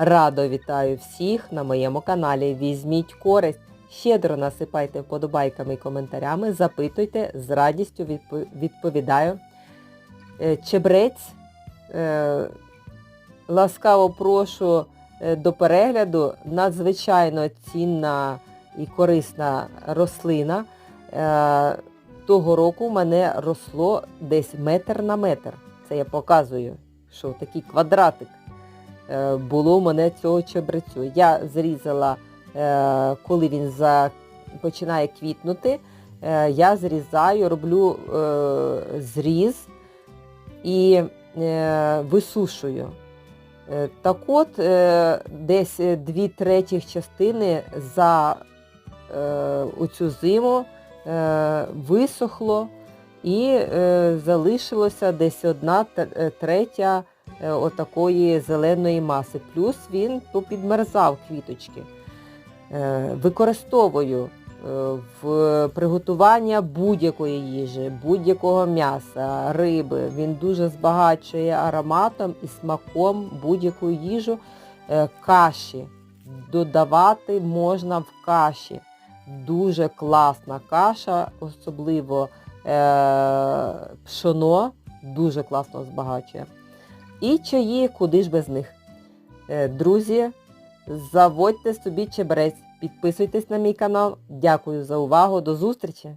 Радо вітаю всіх на моєму каналі. Візьміть користь, щедро насипайте вподобайками і коментарями, запитуйте, з радістю відповідаю. Е, Чебрець, е, ласкаво прошу е, до перегляду. Надзвичайно цінна і корисна рослина. Того року у мене росло десь метр на метр. Це я показую, що такий квадратик було у мене цього чебрецю. Я зрізала, е, коли він починає квітнути, е, я зрізаю, роблю е, зріз і е, висушую. Е, Так от, е, десь е, дві третіх частини за е, оцю зиму е, висохло і е, залишилося десь одна е, третя е, отакої зеленої маси. Плюс він попідмерзав квіточки. Е, Використовую е, в приготування будь-якої їжі, будь-якого м'яса, риби. Він дуже збагачує ароматом і смаком будь-яку їжу. Е, Каші додавати можна в каші. Дуже класна каша, особливо е, пшоно, дуже класно збагачує. І чаї, куди ж без них. Е, друзі, заводьте собі чебрець, підписуйтесь на мій канал. Дякую за увагу, до зустрічі!